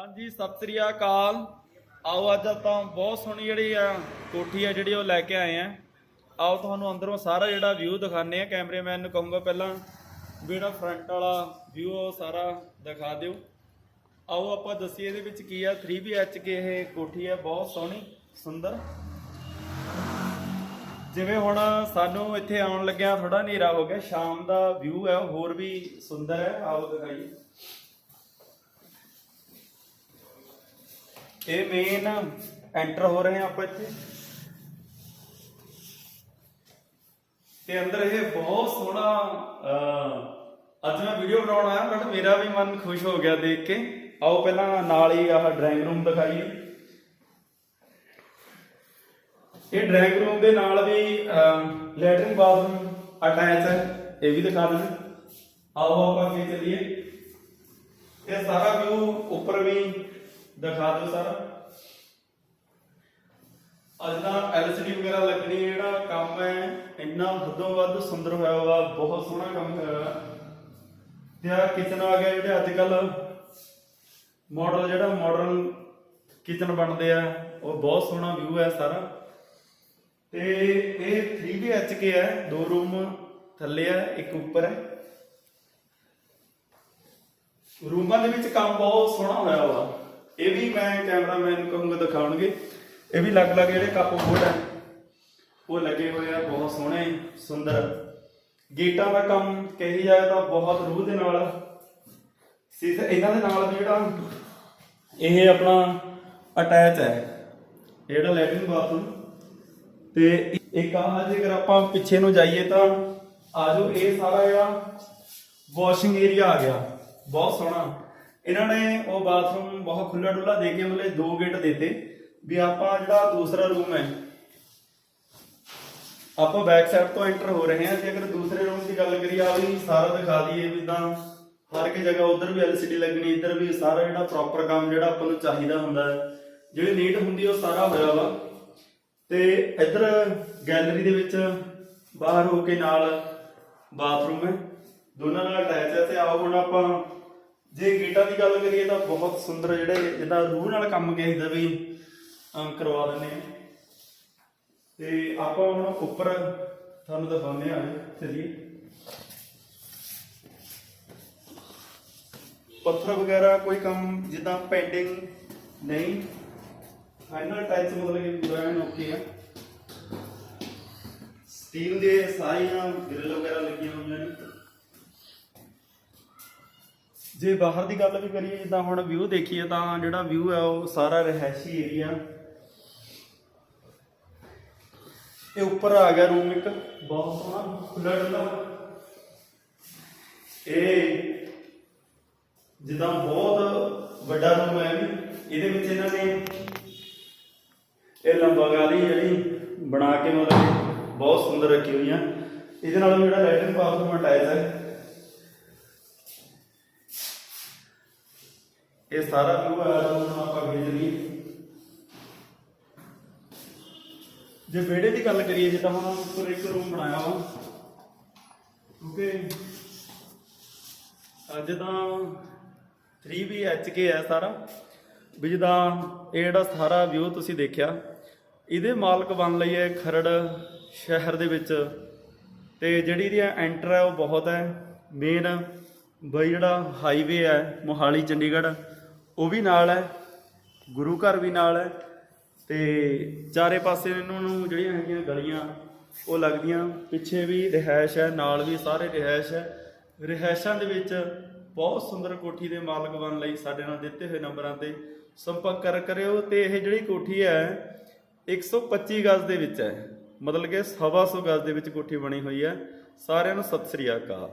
ਹਾਂਜੀ, ਸਤਿ ਸ੍ਰੀ ਅਕਾਲ। ਆਓ, ਅੱਜ ਆਪਾਂ ਬਹੁਤ ਸੋਹਣੀ ਜਿਹੜੀ ਆ ਕੋਠੀ ਆ, ਜਿਹੜੀ ਉਹ ਲੈ ਕੇ ਆਏ ਆ। ਆਓ, ਤੁਹਾਨੂੰ ਅੰਦਰੋਂ ਸਾਰਾ ਜਿਹੜਾ ਵਿਊ ਦਿਖਾਣੇ ਆ। ਕੈਮਰੇਮੈਨ ਨੂੰ ਕਹੂੰਗਾ ਪਹਿਲਾਂ ਜਿਹੜਾ ਫਰੰਟ ਵਾਲਾ ਵਿਊ ਉਹ ਸਾਰਾ ਦਿਖਾ ਦਿਓ। ਆਓ, ਆਪਾਂ ਦੱਸੀਏ ਇਹਦੇ ਵਿੱਚ ਕੀ ਆ। 3 BHK ਇਹ ਕੋਠੀ ਆ, ਬਹੁਤ ਸੋਹਣੀ, ਸੁੰਦਰ। ਜਿਵੇਂ ਹੁਣ ਸਾਨੂੰ ਇੱਥੇ ਆਉਣ ਲੱਗਿਆ ਥੋੜਾ ਹਨੇਰਾ ਹੋ ਗਿਆ। ਸ਼ਾਮ ਦਾ ਵਿਊ ਹੈ ਉਹ ਹੋਰ ਵੀ ਸੁੰਦਰ ਹੈ। ਆਓ, ਦਿਖਾਈਏ। ਇਹ ਮੇਨ ਐਂਟਰ ਹੋ ਰਹੇ ਹਾਂ ਆਪਾਂ ਇੱਥੇ। ਤੇ ਅੰਦਰ ਇਹ ਬਹੁਤ ਸੋਹਣਾ ਅਹ, ਅੱਜ ਮੈਂ ਵੀਡੀਓ ਬਣਾਉਣ ਆਇਆ ਬਟ ਮੇਰਾ ਵੀ ਮਨ ਖੁਸ਼ ਹੋ ਗਿਆ ਦੇਖ ਕੇ। ਆਓ ਪਹਿਲਾਂ ਨਾਲ ਹੀ ਆਹ ਡਰਾਇੰਗ ਰੂਮ ਦਿਖਾਈਏ। ਇਹ ਡਰਾਇੰਗ ਰੂਮ ਦੇ ਨਾਲ ਵੀ ਲੈਟਰਿੰਗ ਬਾਥਰੂਮ ਅਟੈਚ ਹੈ ਇਹ ਵੀ ਦਿਖਾ ਦਿੰਦੇ। ਆਓ ਆਪਾਂ ਅੱਗੇ ਚੱਲੀਏ। ਇਹ ਸਾਰਾ ਵਿਊ ਉੱਪਰ ਵੀ ਦਿਖਾ ਦਿਓ ਸਾਰਾ। ਅੱਜ ਦਾ ਐਲਸੀਡੀ ਵਗੈਰਾ ਲੱਗਣੀ ਜਿਹੜਾ ਕੰਮ ਹੈ, ਇੰਨਾ ਹੱਦੋਂ ਵੱਧ ਸੁੰਦਰ ਹੋਇਆ ਵਾ ਬਹੁਤ ਸੋਹਣਾ ਕੰਮ ਹੋਇਆ ਤੇ ਆ ਕਿਚਨ ਆ ਗਿਆ, ਜਿਹੜੇ ਅੱਜ ਕੱਲ ਮਾਡਲ ਜਿਹੜਾ ਮਾਡਰਨ ਕਿਚਨ ਬਣਦੇ ਆ, ਉਹ ਬਹੁਤ ਸੋਹਣਾ ਵਿਊ ਹੈ ਸਾਰਾ। ਤੇ ਇਹ 3 BHK ਹੈ, ਦੋ ਰੂਮ ਥੱਲੇ ਹੈ, ਇੱਕ ਉੱਪਰ ਹੈ। ਰੂਮਾਂ ਦੇ ਵਿੱਚ ਕੰਮ ਬਹੁਤ ਸੋਹਣਾ ਹੋਇਆ ਵਾ ਇਹ ਵੀ ਮੈਂ ਕੈਮਰਾਮੈਨ ਨੂੰ ਕਹੂੰਗਾ ਦਿਖਾਉਣਗੇ। ਇਹ ਵੀ ਅਲੱਗ-ਅਲੱਗ ਜਿਹੜੇ ਕੱਪ ਬੋਰਡ ਹੈ ਉਹ ਲੱਗੇ ਹੋਏ ਆ, ਬਹੁਤ ਸੋਹਣੇ, ਸੁੰਦਰ। ਗੇਟਾਂ ਦਾ ਕੰਮ ਕਹੀ ਜਾਏ ਤਾਂ ਬਹੁਤ ਰੂਹ ਦੇ ਨਾਲ ਸੀਸ ਇਹਨਾਂ ਦੇ ਨਾਲ ਜਿਹੜਾ ਇਹ ਆਪਣਾ ਅਟੈਚ ਹੈ ਇਹ ਜਿਹੜਾ ਲੈਟਰਿਨ ਬਾਥਰੂਮ ਤੇ ਇੱਕ ਆਹ ਜੇਕਰ ਆਪਾਂ ਪਿੱਛੇ ਨੂੰ ਜਾਈਏ ਤਾਂ ਆਜੋ, ਇਹ ਸਾਰਾ ਜਿਹੜਾ ਵਾਸ਼ਿੰਗ ਏਰੀਆ ਆ ਗਿਆ। ਬਹੁਤ ਸੋਹਣਾ। ਇਹਨਾਂ ਨੇ ਉਹ ਬਾਥਰੂਮ ਬਹੁਤ ਖੁੱਲਾ ਡੁੱਲਾ ਦੇ ਕੇ ਮਤਲਬ ਦੋ ਗੇਟ ਦਿੱਤੇ ਵੀ ਆਪਾਂ ਜਿਹੜਾ ਦੂਸਰਾ ਰੂਮ ਹੈ, ਆਪਾਂ ਬੈਕ ਸਾਈਡ ਤੋਂ ਐਂਟਰ ਹੋ ਰਹੇ ਹਾਂ। ਜੇ ਅਗਰ ਦੂਸਰੇ ਰੂਮ ਦੀ ਗੱਲ ਕਰੀਏ ਆ ਵੀ ਸਾਰਾ ਦਿਖਾ ਦਈਏ ਵੀ ਤਾਂ ਹਰ ਇੱਕ ਜਗ੍ਹਾ ਉਧਰ ਵੀ LCD ਲੱਗਣੀ, ਇੱਧਰ ਵੀ ਸਾਰਾ ਜਿਹੜਾ ਪ੍ਰੋਪਰ ਕੰਮ ਜਿਹੜਾ ਆਪਾਂ ਨੂੰ ਚਾਹੀਦਾ ਹੁੰਦਾ ਹੈ। ਜਿਹੜੀ ਨੀਟ ਹੁੰਦੀ ਉਹ ਸਾਰਾ ਹੋਇਆ ਵਾ। ਤੇ ਇੱਧਰ ਗੈਲਰੀ ਦੇ ਵਿੱਚ ਬਾਹਰ ਹੋ ਕੇ ਨਾਲ ਬਾਥਰੂਮ ਹੈ। ਦੋਨਾਂ ਨਾਲ ਅਟੈਚ ਹੈ ਤੇ ਆਓ ਹੁਣ ਆਪਾਂ ਜੇ ਗੇਟਾਂ ਦੀ ਗੱਲ ਕਰੀਏ ਤਾਂ ਬਹੁਤ ਸੁੰਦਰ ਜਿਹੜੇ ਜਿੱਦਾਂ ਰੂਹ ਨਾਲ ਕੰਮ ਕੀਤਾ ਵੀ ਕਰਵਾ ਦਿੰਦੇ ਆ। ਤੇ ਆਪਾਂ ਹੁਣ ਉੱਪਰ ਤੁਹਾਨੂੰ ਦਿਖਾਉਂਦੇ ਆ, ਚਲਿਏ। ਪੱਥਰ ਵਗੈਰਾ ਕੋਈ ਕੰਮ ਜਿੱਦਾਂ ਪੈਂਡਿੰਗ ਨਹੀਂ। ਫਾਈਨਲ ਟੱਚ ਮਤਲਬ ਕਿ ਪੂਰਾ ਐਨ ਓਕੇ ਆ। ਸਟੀਲ ਦੇ ਸਾਰੀਆਂ ਗ੍ਰਿਲ ਵਗੈਰਾ ਲੱਗੀਆਂ ਹੋਈਆਂ ਨੇ ਜੇ ਬਾਹਰ ਦੀ ਗੱਲ ਵੀ ਕਰੀਏ, ਜਿੱਦਾਂ ਹੁਣ ਵਿਊ ਦੇਖੀਏ ਤਾਂ ਜਿਹੜਾ ਵਿਊ ਹੈ ਉਹ ਸਾਰਾ ਰਹਿਸ਼ੀ ਏਰੀਆ ਇਹ ਉੱਪਰ ਆ ਗਿਆ ਰੂਮ ਇੱਕ। ਬਹੁਤ ਸੋਹਣਾ ਖੁੱਲਾ ਡੁੱਲਾ। ਇਹ ਜਿੱਦਾਂ ਬਹੁਤ ਵੱਡਾ ਰੂਮ ਹੈ ਇਹਦੇ ਵਿੱਚ ਇਹਨਾਂ ਨੇ ਇਹ ਲੰਬਾ ਗਾਲੀ ਜਿਹੜੀ ਬਣਾ ਕੇ ਮਤਲਬ ਬਹੁਤ ਸੁੰਦਰ ਰੱਖੀ ਹੋਈਆਂ ਇਹਦੇ ਨਾਲ ਜਿਹੜਾ ਲੈਟਰਨ ਬਾਥਰੂਮ ਅਟੈਚ ਹੈ ਇਹ ਸਾਰਾ ਵਿਊ ਆ ਹੁਣ ਆਪਾਂ ਵੇਚ ਲਈਏ ਜੇ ਵਿਹੜੇ ਦੀ ਗੱਲ ਕਰੀਏ ਜਿੱਦਾਂ ਹੁਣ ਉੱਪਰ ਇੱਕ ਰੂਮ ਬਣਾਇਆ ਵਾ ਕਿਉਂਕਿ ਅੱਜ ਤਾਂ 3 BHK ਹੈ ਸਾਰਾ। ਵੀ ਜਿੱਦਾਂ ਇਹ ਜਿਹੜਾ ਸਾਰਾ ਵਿਊ ਤੁਸੀਂ ਦੇਖਿਆ, ਇਹਦੇ ਮਾਲਕ ਬਣ ਲਈ ਹੈ ਖਰੜ ਸ਼ਹਿਰ ਦੇ ਵਿੱਚ। ਤੇ ਜਿਹੜੀ ਇਹਦੀ ਐਂਟਰ ਹੈ ਉਹ ਬਹੁਤ ਹੈ। ਮੇਨ ਬਈ ਜਿਹੜਾ ਹਾਈਵੇ ਹੈ, ਮੋਹਾਲੀ, ਚੰਡੀਗੜ੍ਹ। ਉਹ ਵੀ ਨਾਲ ਹੈ, ਗੁਰੂ ਘਰ ਵੀ ਨਾਲ ਹੈ ਤੇ ਚਾਰੇ ਪਾਸੇ ਇਹਨਾਂ ਨੂੰ ਜਿਹੜੀਆਂ ਹੈਗੀਆਂ ਗਲੀਆਂ, ਉਹ ਲੱਗਦੀਆਂ। ਪਿੱਛੇ ਵੀ ਰਿਹਾਇਸ਼ ਹੈ, ਨਾਲ ਵੀ ਸਾਰੇ ਰਿਹਾਇਸ਼ ਹੈ। ਰਿਹਾਇਸ਼ਾਂ ਦੇ ਵਿੱਚ ਬਹੁਤ ਸੁੰਦਰ ਕੋਠੀ ਦੇ ਮਾਲਕ ਬਣ ਲਈ ਸਾਡੇ ਨਾਲ ਦਿੱਤੇ ਹੋਏ ਨੰਬਰਾਂ ਤੇ। ਸੰਪਰਕ ਕਰ ਕਰਿਓ ਤੇ ਇਹ ਜਿਹੜੀ ਕੋਠੀ ਹੈ 125 ਗਜ਼ ਦੇ ਵਿੱਚ ਹੈ। ਮਤਲਬ ਕਿ ਸਵਾ ਸੌ ਗਜ਼ ਦੇ ਵਿੱਚ ਕੋਠੀ ਬਣੀ ਹੋਈ ਹੈ। ਸਾਰਿਆਂ ਨੂੰ ਸਤਿ ਸ੍ਰੀ ਅਕਾਲ।